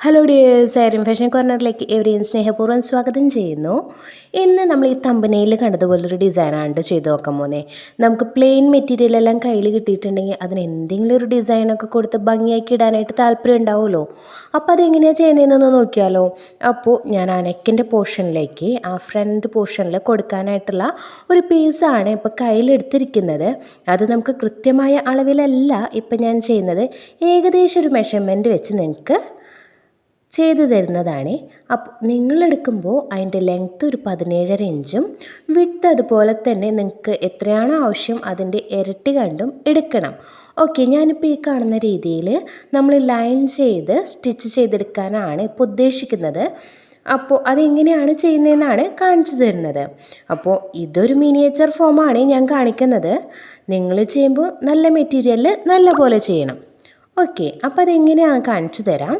Hello dears Aryam fashion കോർണറിലേക്ക് എവരെയും സ്നേഹപൂർവം സ്വാഗതം ചെയ്യുന്നു. ഇന്ന് നമ്മൾ ഈ തമ്പനയിൽ കണ്ടതുപോലൊരു ഡിസൈനാണ് ചെയ്ത് നോക്കാൻ പോകുന്നത് നമുക്ക് പ്ലെയിൻ മെറ്റീരിയൽ എല്ലാം കയ്യിൽ കിട്ടിയിട്ടുണ്ടെങ്കിൽ അതിന് എന്തെങ്കിലും ഒരു ഡിസൈനൊക്കെ കൊടുത്ത് ഭംഗിയാക്കി ഇടാനായിട്ട് താല്പര്യം ഉണ്ടാവുമല്ലോ. അപ്പോൾ അതെങ്ങനെയാണ് ചെയ്യുന്നതെന്ന് നോക്കിയാലോ. അപ്പോൾ ഞാൻ ആ നെക്കിന്റെ പോർഷനിലേക്ക് ആ ഫ്രണ്ട് പോർഷനിൽ കൊടുക്കാനായിട്ടുള്ള ഒരു പീസാണ് ഇപ്പോൾ കയ്യിലെടുത്തിരിക്കുന്നത് അത് നമുക്ക് കൃത്യമായ അളവിലല്ല ഇപ്പം ഞാൻ ചെയ്യുന്നത്. ഏകദേശം ഒരു മെഷർമെന്റ് വെച്ച് നിങ്ങൾക്ക് ചെയ്തു തരുന്നതാണ്. അപ്പോൾ നിങ്ങളെടുക്കുമ്പോൾ അതിന്റെ ലെങ്ത്ത് ഒരു പതിനേഴര ഇഞ്ചും വിട്ട് അതുപോലെ തന്നെ നിങ്ങൾക്ക് എത്രയാണോ ആവശ്യം അതിന്റെ ഇരട്ടി കണ്ടും എടുക്കണം. ഓക്കെ ഞാനിപ്പോൾ ഈ കാണുന്ന രീതിയിൽ നമ്മൾ ലൈൻ ചെയ്ത് സ്റ്റിച്ച് ചെയ്തെടുക്കാനാണ് ഇപ്പോൾ ഉദ്ദേശിക്കുന്നത്. അപ്പോൾ അതെങ്ങനെയാണ് ചെയ്യുന്നതെന്നാണ് കാണിച്ചു തരുന്നത്. അപ്പോൾ ഇതൊരു മിനിയേച്ചർ ഫോമാണ് ഞാൻ കാണിക്കുന്നത്. നിങ്ങൾ ചെയ്യുമ്പോൾ നല്ല മെറ്റീരിയലിൽ നല്ല പോലെ ചെയ്യണം. ഓക്കെ അപ്പോൾ അതെങ്ങനെയാണ് കാണിച്ചു തരാം.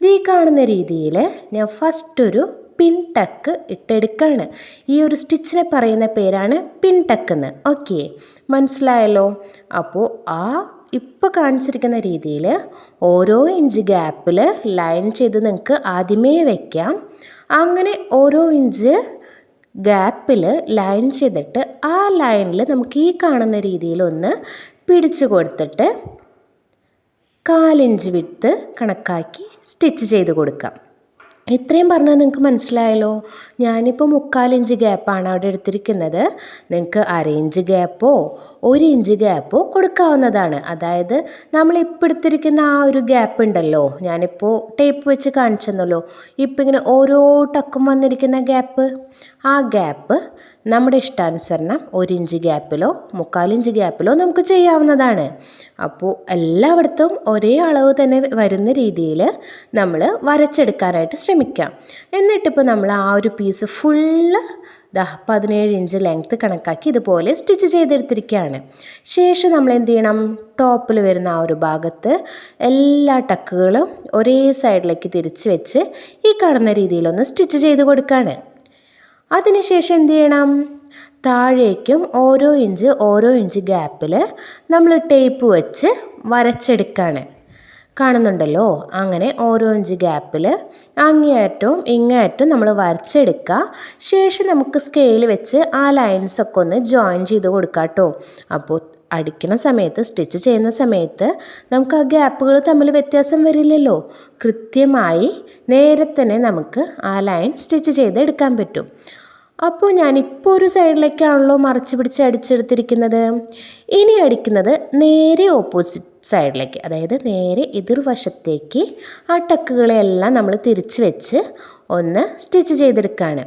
ഈ കാണുന്ന രീതിയിൽ ഞാൻ ഫസ്റ്റ് ഒരു പിൻ ടക്ക് ഇട്ടെടുക്കുകയാണ് ഈ ഒരു സ്റ്റിച്ചിനെ പറയുന്ന പേരാണ് പിൻ ടക്ക് എന്ന് ഓക്കെ. മനസ്സിലായല്ലോ? അപ്പോൾ ആ ഇപ്പോൾ കാണിച്ചിരിക്കുന്ന രീതിയിൽ ഓരോ ഇഞ്ച് ഗ്യാപ്പിൽ ലൈൻ ചെയ്ത് നിങ്ങൾക്ക് ആദ്യമേ വയ്ക്കാം അങ്ങനെ ഓരോ ഇഞ്ച് ഗ്യാപ്പിൽ ലൈൻ ചെയ്തിട്ട് ആ ലൈനിൽ നമുക്ക് ഈ കാണുന്ന രീതിയിൽ ഒന്ന് പിടിച്ചു കൊടുത്തിട്ട് കാലിഞ്ച് വിട്ട് കണക്കാക്കി സ്റ്റിച്ച് ചെയ്ത് കൊടുക്കാം. ഇത്രയും പറഞ്ഞാൽ നിങ്ങൾക്ക് മനസ്സിലായല്ലോ. ഞാനിപ്പോൾ മുക്കാലിഞ്ച് ഗ്യാപ്പാണ് അവിടെ എടുത്തിരിക്കുന്നത്. നിങ്ങൾക്ക് അര ഇഞ്ച് ഗ്യാപ്പോ ഒരു ഇഞ്ച് ഗ്യാപ്പോ കൊടുക്കാവുന്നതാണ്. അതായത് നമ്മൾ ഇപ്പോൾ എടുത്തിരിക്കുന്ന ആ ഒരു ഗ്യാപ്പ് ഉണ്ടല്ലോ. ഞാനിപ്പോൾ ടേപ്പ് വെച്ച് കാണിച്ചെന്നല്ലോ. ഇപ്പം ഇങ്ങനെ ഓരോ ടക്കും വന്നിരിക്കുന്ന ഗ്യാപ്പ് ആ ഗ്യാപ്പ് നമ്മുടെ ഇഷ്ടാനുസരണം ഒരു ഇഞ്ച് ഗ്യാപ്പിലോ മുക്കാലിഞ്ച് ഗ്യാപ്പിലോ നമുക്ക് ചെയ്യാവുന്നതാണ്. അപ്പോൾ എല്ലായിടത്തും ഒരേ അളവ് തന്നെ വരുന്ന രീതിയിൽ നമ്മൾ വരച്ചെടുക്കാനായിട്ട് ശ്രമിക്കാം. എന്നിട്ടിപ്പോൾ നമ്മൾ ആ ഒരു പീസ് ഫുള്ള് ദാ പതിനേഴ് ഇഞ്ച് ലെങ്ത്ത് കണക്കാക്കി ഇതുപോലെ സ്റ്റിച്ച് ചെയ്തെടുത്തിരിക്കുകയാണ്. ശേഷം നമ്മൾ എന്ത് ചെയ്യണം? ടോപ്പിൽ വരുന്ന ആ ഒരു ഭാഗത്ത് എല്ലാ ടക്കുകളും ഒരേ സൈഡിലേക്ക് തിരിച്ച് വെച്ച് ഈ കാണുന്ന രീതിയിലൊന്ന് സ്റ്റിച്ച് ചെയ്ത് കൊടുക്കുകയാണ് അതിനുശേഷം എന്ത് ചെയ്യണം? താഴേക്കും ഓരോ ഇഞ്ച് ഓരോ ഇഞ്ച് ഗ്യാപ്പിൽ നമ്മൾ ടേപ്പ് വെച്ച് വരച്ചെടുക്കുകയാണ് കാണുന്നുണ്ടല്ലോ? അങ്ങനെ ഓരോ ഇഞ്ച് ഗ്യാപ്പിൽ അങ്ങേയറ്റവും ഇങ്ങേയറ്റവും നമ്മൾ വരച്ചെടുക്കുക ശേഷം നമുക്ക് സ്കെയിൽ വെച്ച് ആ ലൈൻസൊക്കെ ഒന്ന് ജോയിൻ ചെയ്ത് കൊടുക്കാം കേട്ടോ അപ്പോൾ അടിക്കുന്ന സമയത്ത് സ്റ്റിച്ച് ചെയ്യുന്ന സമയത്ത് നമുക്ക് ആ ഗ്യാപ്പുകൾ തമ്മിൽ വ്യത്യാസം വരില്ലല്ലോ? കൃത്യമായി നേരെ തന്നെ നമുക്ക് ആ ലൈൻ സ്റ്റിച്ച് ചെയ്ത് എടുക്കാൻ പറ്റും. അപ്പോൾ ഞാനിപ്പോൾ ഒരു സൈഡിലേക്കാണല്ലോ മറച്ച് പിടിച്ച് അടിച്ചെടുത്തിരിക്കുന്നത്. ഇനി അടിക്കുന്നത് നേരെ ഓപ്പോസിറ്റ് സൈഡിലേക്ക് അതായത് നേരെ എതിർവശത്തേക്ക് ആ ടക്കുകളെല്ലാം നമ്മൾ തിരിച്ച് വെച്ച് ഒന്ന് സ്റ്റിച്ച് ചെയ്തെടുക്കുകയാണ്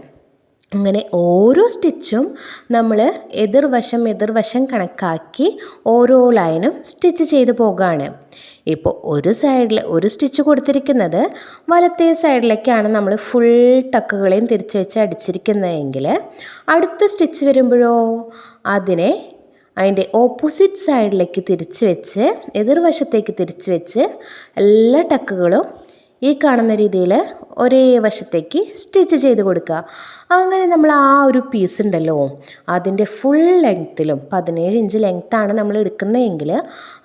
അങ്ങനെ ഓരോ സ്റ്റിച്ചും നമ്മൾ എതിർവശം എതിർവശം കണക്കാക്കി ഓരോ ലൈനും സ്റ്റിച്ച് ചെയ്ത് പോകുകയാണ് ഇപ്പോൾ ഒരു സൈഡിൽ ഒരു സ്റ്റിച്ച് കൊടുത്തിരിക്കുന്നത് വലത്തേ സൈഡിലേക്കാണ് നമ്മൾ ഫുൾ ടക്കുകളെയും തിരിച്ച് വെച്ച് അടിച്ചിരിക്കുന്നതെങ്കിൽ അടുത്ത സ്റ്റിച്ച് വരുമ്പോഴോ അതിനെ അതിന്റെ ഓപ്പോസിറ്റ് സൈഡിലേക്ക് തിരിച്ച് വെച്ച് എതിർവശത്തേക്ക് തിരിച്ച് വെച്ച് എല്ലാ ടക്കുകളും ഈ കാണുന്ന രീതിയിൽ ഒരേ വശത്തേക്ക് സ്റ്റിച്ച് ചെയ്ത് കൊടുക്കുക. അങ്ങനെ നമ്മൾ ആ ഒരു പീസ് ഉണ്ടല്ലോ അതിന്റെ ഫുൾ ലെങ്ത്തിലും പതിനേഴ് ഇഞ്ച് ലെങ്ത്താണ് നമ്മൾ എടുക്കുന്നതെങ്കിൽ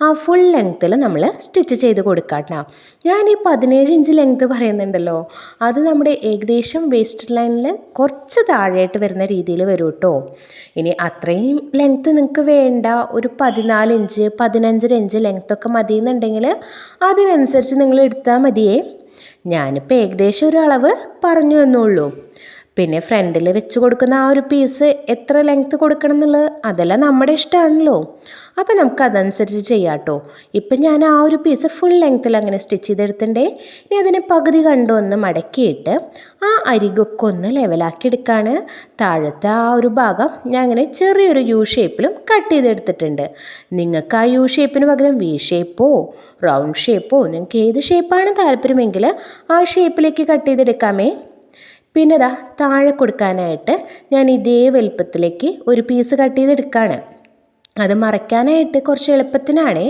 ആ ഫുൾ ലെങ്ത്തിൽ നമ്മൾ സ്റ്റിച്ച് ചെയ്ത് കൊടുക്കുക കേട്ടോ. ഞാൻ ഈ പതിനേഴ് ഇഞ്ച് ലെങ്ത്ത് പറയുന്നുണ്ടല്ലോ അത് നമ്മുടെ ഏകദേശം വേസ്റ്റ് ലൈനിൽ കുറച്ച് താഴെയായിട്ട് വരുന്ന രീതിയിൽ വരും കേട്ടോ. ഇനി അത്രയും ലെങ്ത്ത് നിങ്ങൾക്ക് വേണ്ട ഒരു പതിനാല് ഇഞ്ച് പതിനഞ്ചര ഇഞ്ച് ലെങ്ത്തൊക്കെ മതി എന്നുണ്ടെങ്കിൽ അതിനനുസരിച്ച് നിങ്ങൾ എടുത്താൽ മതിയേ. ഞാനിപ്പോൾ ഏകദേശം ഒരു അളവ് പറഞ്ഞു എന്നുള്ളൂ. പിന്നെ ഫ്രണ്ടിൽ വെച്ച് കൊടുക്കുന്ന ആ ഒരു പീസ് എത്ര ലെങ്ത്ത് കൊടുക്കണം എന്നുള്ളത് അതെല്ലാം നമ്മുടെ ഇഷ്ടമാണല്ലോ. അപ്പോൾ നമുക്ക് അതനുസരിച്ച് ചെയ്യാം കേട്ടോ. ഇപ്പം ഞാൻ ആ ഒരു പീസ് ഫുൾ ലെങ്ത്തിൽ അങ്ങനെ സ്റ്റിച്ച് ചെയ്തെടുത്തിട്ടുണ്ടേ. ഇനി അതിനെ പകുതി കണ്ടു ഒന്ന് മടക്കിയിട്ട് ആ അരികൊക്കെ ഒന്ന് ലെവലാക്കി എടുക്കുകയാണ് താഴത്തെ ആ ഒരു ഭാഗം ഞാൻ അങ്ങനെ ചെറിയൊരു യു ഷേപ്പിലും കട്ട് ചെയ്തെടുത്തിട്ടുണ്ട്. നിങ്ങൾക്ക് ആ യു ഷേപ്പിന് പകരം വി ഷേപ്പോ റൗണ്ട് ഷേപ്പോ നിങ്ങൾക്ക് ഏത് ഷേപ്പാണ് താല്പര്യമെങ്കിൽ ആ ഷേപ്പിലേക്ക് കട്ട് ചെയ്തെടുക്കാമേ. പിന്നെ ഇതാ താഴെ കൊടുക്കാനായിട്ട് ഞാൻ ഇതേ വലുപ്പത്തിലേക്ക് ഒരു പീസ് കട്ട് ചെയ്തെടുക്കുകയാണ് അത് മറയ്ക്കാനായിട്ട് കുറച്ച് എളുപ്പത്തിനാണേ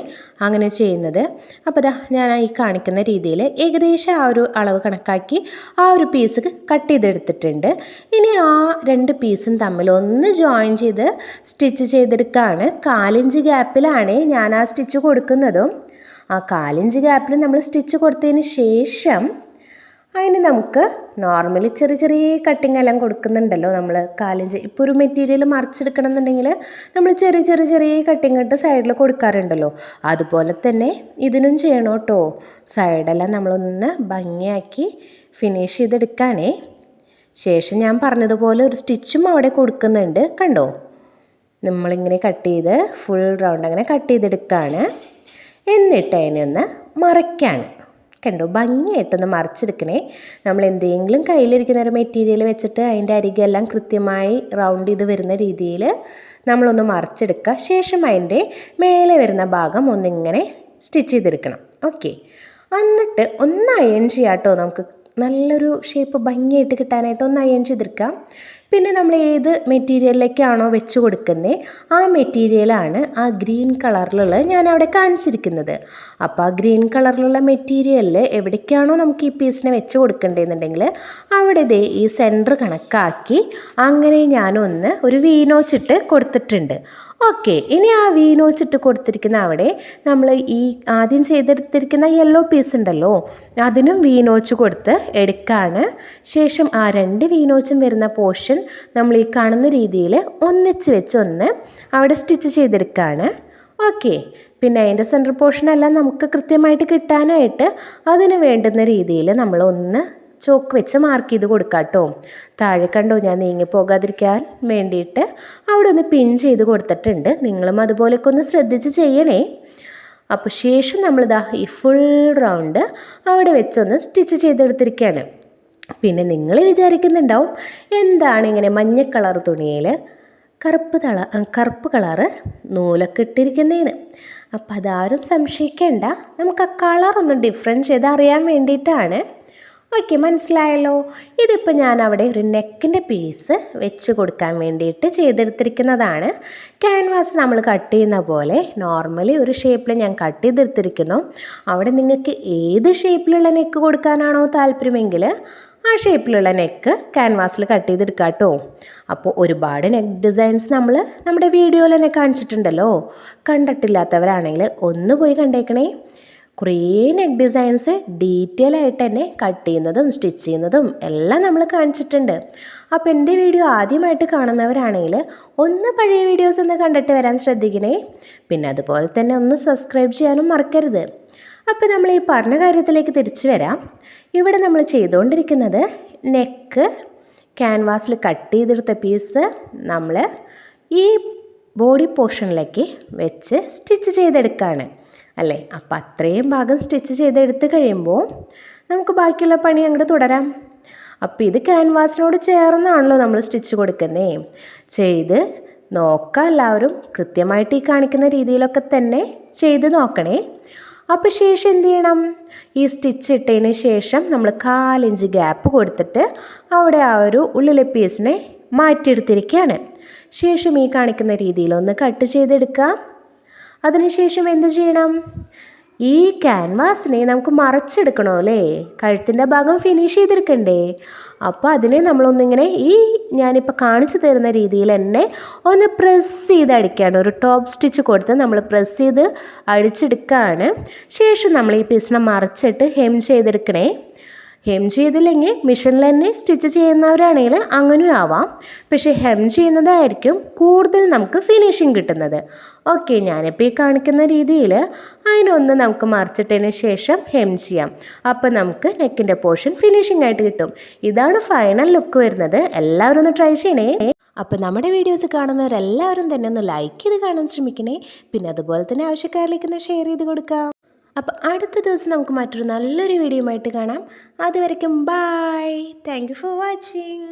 അങ്ങനെ ചെയ്യുന്നത്. അപ്പോൾ ഇതാ ഞാൻ ഈ കാണിക്കുന്ന രീതിയിൽ ഏകദേശം ആ ഒരു അളവ് കണക്കാക്കി ആ ഒരു പീസ് കട്ട് ചെയ്തെടുത്തിട്ടുണ്ട്. ഇനി ആ രണ്ട് പീസും തമ്മിൽ ഒന്ന് ജോയിൻ ചെയ്ത് സ്റ്റിച്ച് ചെയ്തെടുക്കുകയാണ് കാലിഞ്ച് ഗ്യാപ്പിലാണ് ഞാൻ ആ സ്റ്റിച്ച് കൊടുക്കുന്നതും. ആ കാലിഞ്ച് ഗ്യാപ്പിൽ നമ്മൾ സ്റ്റിച്ച് കൊടുത്തതിന് ശേഷം അതിന് നമുക്ക് നോർമലി ചെറിയ ചെറിയ കട്ടിങ് എല്ലാം കൊടുക്കുന്നുണ്ടല്ലോ നമ്മൾ കാലിഞ്ച്. ഇപ്പോൾ ഒരു മെറ്റീരിയൽ മറിച്ചെടുക്കണം എന്നുണ്ടെങ്കിൽ നമ്മൾ ചെറിയ ചെറിയ ചെറിയ കട്ടിങ് ഇട്ട് സൈഡിൽ കൊടുക്കാറുണ്ടല്ലോ. അതുപോലെ തന്നെ ഇതിനും ചെയ്യണം കേട്ടോ. സൈഡെല്ലാം നമ്മളൊന്ന് ഭംഗിയാക്കി ഫിനിഷ് ചെയ്തെടുക്കുകയാണേ ശേഷം ഞാൻ പറഞ്ഞതുപോലെ ഒരു സ്റ്റിച്ചും അവിടെ കൊടുക്കുന്നുണ്ട്. കണ്ടോ? നമ്മളിങ്ങനെ കട്ട് ചെയ്ത് ഫുൾ റൗണ്ട് അങ്ങനെ കട്ട് ചെയ്തെടുക്കുകയാണ് എന്നിട്ട് അതിനെ ഒന്ന് മറയ്ക്കാണ് കണ്ടോ? ഭംഗിയായിട്ടൊന്ന് മറിച്ചെടുക്കണേ. നമ്മൾ എന്തെങ്കിലും കയ്യിലിരിക്കുന്ന ഒരു മെറ്റീരിയൽ വെച്ചിട്ട് അതിന്റെ അരികെല്ലാം കൃത്യമായി റൗണ്ട് ചെയ്ത് വരുന്ന രീതിയിൽ നമ്മളൊന്ന് മറിച്ചെടുക്കുക. ശേഷം അതിന്റെ മേലെ വരുന്ന ഭാഗം ഒന്നിങ്ങനെ സ്റ്റിച്ച് ചെയ്തെടുക്കണം. ഓക്കെ എന്നിട്ട് ഒന്ന് അയൺ ചെയ്യാട്ടോ. നമുക്ക് നല്ലൊരു ഷേപ്പ് ഭംഗിയായിട്ട് കിട്ടാനായിട്ട് ഒന്ന് അയൺ ചെയ്തെടുക്കാം. പിന്നെ നമ്മൾ ഏത് മെറ്റീരിയലിലേക്കാണോ വെച്ച് കൊടുക്കുന്നത് ആ മെറ്റീരിയലാണ് ആ ഗ്രീൻ കളറിലുള്ള ഞാൻ അവിടെ കാണിച്ചിരിക്കുന്നത്. അപ്പോൾ ആ ഗ്രീൻ കളറിലുള്ള മെറ്റീരിയലിൽ എവിടേക്കാണോ നമുക്ക് ഈ പീസിനെ വെച്ച് കൊടുക്കേണ്ടതെന്നുണ്ടെങ്കിൽ അവിടെ ദേ ഈ സെന്റർ കണക്കാക്കി അങ്ങനെ ഞാനൊന്ന് ഒരു വീനോച്ചിട്ട് കൊടുത്തിട്ടുണ്ട്. ഓക്കെ ഇനി ആ വീനോച്ചിട്ട് കൊടുത്തിരിക്കുന്ന അവിടെ നമ്മൾ ഈ ആദ്യം ചെയ്തെടുത്തിരിക്കുന്ന യെല്ലോ പീസ് ഉണ്ടല്ലോ അതിനും വീനോച്ച് കൊടുത്ത് എടുക്കാണ്. ശേഷം ആ രണ്ട് വീനോച്ചും വരുന്ന പോർഷൻ നമ്മൾ ഈ കാണുന്ന രീതിയിൽ ഒന്നിച്ച് വെച്ച് ഒന്ന് അവിടെ സ്റ്റിച്ച് ചെയ്തെടുക്കുകയാണ് ഓക്കെ പിന്നെ അതിന്റെ സെന്റർ പോർഷനെല്ലാം നമുക്ക് കൃത്യമായിട്ട് കിട്ടാനായിട്ട് അതിന് വേണ്ടുന്ന രീതിയിൽ നമ്മൾ ഒന്ന് ചോക്ക് വെച്ച് മാർക്ക് ചെയ്ത് കൊടുക്കാം കേട്ടോ താഴെ കണ്ടോ ഞാൻ നീങ്ങി പോകാതിരിക്കാൻ വേണ്ടിയിട്ട് അവിടെ ഒന്ന് പിൻ ചെയ്ത് കൊടുത്തിട്ടുണ്ട്. നിങ്ങളും അതുപോലെയൊക്കെ ഒന്ന് ശ്രദ്ധിച്ച് ചെയ്യണേ. അപ്പോൾ ശേഷം നമ്മളിതാ ഈ ഫുൾ റൗണ്ട് അവിടെ വെച്ചൊന്ന് സ്റ്റിച്ച് ചെയ്തെടുത്തിരിക്കുകയാണ്. പിന്നെ നിങ്ങൾ വിചാരിക്കുന്നുണ്ടാവും എന്താണ് ഇങ്ങനെ മഞ്ഞ കളർ തുണിയിൽ കറുപ്പ് തള കറുപ്പ് കളറ് നൂലൊക്കെ ഇട്ടിരിക്കുന്നതിന് അപ്പം അതാരും സംശയിക്കേണ്ട. നമുക്ക് ആ കളറൊന്നും ഡിഫറൻസ് ചെയ്ത് അറിയാൻ വേണ്ടിയിട്ടാണ്. ഓക്കെ മനസ്സിലായല്ലോ? ഇതിപ്പോൾ ഞാൻ അവിടെ ഒരു നെക്കിന്റെ പീസ് വെച്ച് കൊടുക്കാൻ വേണ്ടിയിട്ട് ചെയ്തെടുത്തിരിക്കുന്നതാണ്. ക്യാൻവാസ് നമ്മൾ കട്ട് ചെയ്യുന്ന പോലെ നോർമലി ഒരു ഷേപ്പിൽ ഞാൻ കട്ട് ചെയ്തെടുത്തിരിക്കുന്നു. അവിടെ നിങ്ങൾക്ക് ഏത് ഷേപ്പിലുള്ള നെക്ക് കൊടുക്കാനാണോ താല്പര്യമെങ്കിൽ ആ ഷേപ്പിലുള്ള നെക്ക് ക്യാൻവാസിൽ കട്ട് ചെയ്തെടുക്കുക കേട്ടോ അപ്പോൾ ഒരുപാട് നെക്ക് ഡിസൈൻസ് നമ്മൾ നമ്മുടെ വീഡിയോയിൽ തന്നെ കാണിച്ചിട്ടുണ്ടല്ലോ. കണ്ടിട്ടില്ലാത്തവരാണെങ്കിൽ ഒന്ന് പോയി കണ്ടേക്കണേ. കുറേ നെക്ക് ഡിസൈൻസ് ഡീറ്റെയിൽ ആയിട്ട് തന്നെ കട്ട് ചെയ്യുന്നതും സ്റ്റിച്ച് ചെയ്യുന്നതും എല്ലാം നമ്മൾ കാണിച്ചിട്ടുണ്ട്. അപ്പോൾ എന്റെ വീഡിയോ ആദ്യമായിട്ട് കാണുന്നവരാണെങ്കിൽ ഒന്ന് പഴയ വീഡിയോസ് ഒന്ന് കണ്ടിട്ട് വരാൻ ശ്രദ്ധിക്കണേ. പിന്നെ അതുപോലെ തന്നെ ഒന്ന് സബ്സ്ക്രൈബ് ചെയ്യാനും മറക്കരുത്. അപ്പോൾ നമ്മൾ ഈ പറഞ്ഞ കാര്യത്തിലേക്ക് തിരിച്ചു വരാം. ഇവിടെ നമ്മൾ ചെയ്തുകൊണ്ടിരിക്കുന്നത് നെക്ക് ക്യാൻവാസിൽ കട്ട് ചെയ്തെടുത്ത പീസ് നമ്മൾ ഈ ബോഡി പോർഷനിലേക്ക് വെച്ച് സ്റ്റിച്ച് ചെയ്തെടുക്കുകയാണ് അല്ലേ? അപ്പം അത്രയും ഭാഗം സ്റ്റിച്ച് ചെയ്തെടുത്ത് കഴിയുമ്പോൾ നമുക്ക് ബാക്കിയുള്ള പണി അങ്ങോട്ട് തുടരാം. അപ്പോൾ ഇത് ക്യാൻവാസിനോട് ചേർന്നാണല്ലോ നമ്മൾ സ്റ്റിച്ച് കൊടുക്കുന്നേ. ചെയ്ത് നോക്കാം എല്ലാവരും കൃത്യമായിട്ട് ഈ കാണിക്കുന്ന രീതിയിലൊക്കെ തന്നെ ചെയ്ത് നോക്കണേ. അപ്പോൾ ശേഷം എന്ത് ചെയ്യണം? ഈ സ്റ്റിച്ച് ഇട്ടതിന് ശേഷം നമ്മൾ കാലിഞ്ച് ഗ്യാപ്പ് കൊടുത്തിട്ട് അവിടെ ആ ഒരു ഉള്ളിലെ പീസിനെ മാറ്റിയെടുത്തിരിക്കുകയാണ് ശേഷം ഈ കാണിക്കുന്ന രീതിയിൽ ഒന്ന് കട്ട് ചെയ്തെടുക്കാം അതിനുശേഷം എന്ത് ചെയ്യണം? ഈ ക്യാൻവാസിനെ നമുക്ക് മറച്ചെടുക്കണോ അല്ലേ കഴുത്തിന്റെ ഭാഗം ഫിനിഷ് ചെയ്തെടുക്കണ്ടേ അപ്പോൾ അതിനെ നമ്മളൊന്നിങ്ങനെ ഈ ഞാനിപ്പോൾ കാണിച്ചു തരുന്ന രീതിയിൽ തന്നെ ഒന്ന് പ്രസ് ചെയ്ത് അടിക്കുകയാണ് ഒരു ടോപ്പ് സ്റ്റിച്ച് കൊടുത്ത് നമ്മൾ പ്രസ് ചെയ്ത് അടിച്ചെടുക്കുകയാണ് ശേഷം നമ്മൾ ഈ പീസിനെ മറച്ചിട്ട് ഹെം ചെയ്തെടുക്കണേ. ഹെം ചെയ്തില്ലെങ്കിൽ മിഷനിൽ തന്നെ സ്റ്റിച്ച് ചെയ്യുന്നവരാണെങ്കിൽ അങ്ങനെയും ആവാം. പക്ഷേ ഹെം ചെയ്യുന്നതായിരിക്കും കൂടുതൽ നമുക്ക് ഫിനിഷിങ് കിട്ടുന്നത്. ഓക്കെ ഞാനിപ്പോൾ ഈ കാണിക്കുന്ന രീതിയിൽ അതിനൊന്ന് നമുക്ക് മറിച്ചിട്ടതിന് ശേഷം ഹെം ചെയ്യാം. അപ്പോൾ നമുക്ക് നെക്കിന്റെ പോർഷൻ ഫിനിഷിംഗ് ആയിട്ട് കിട്ടും. ഇതാണ് ഫൈനൽ ലുക്ക് വരുന്നത്. എല്ലാവരും ഒന്ന് ട്രൈ ചെയ്യണേ. അപ്പോൾ നമ്മുടെ വീഡിയോസ് കാണുന്നവരെല്ലാവരും തന്നെ ഒന്ന് ലൈക്ക് ചെയ്ത് കാണാൻ ശ്രമിക്കണേ. പിന്നെ അതുപോലെ തന്നെ ആവശ്യക്കാരിലേക്ക് ഒന്ന് ഷെയർ ചെയ്ത് കൊടുക്കാം. അപ്പോൾ അടുത്ത ദിവസം നമുക്ക് മറ്റൊരു നല്ലൊരു വീഡിയോ ആയിട്ട് കാണാം. അതുവരയ്ക്കും bye thank you for watching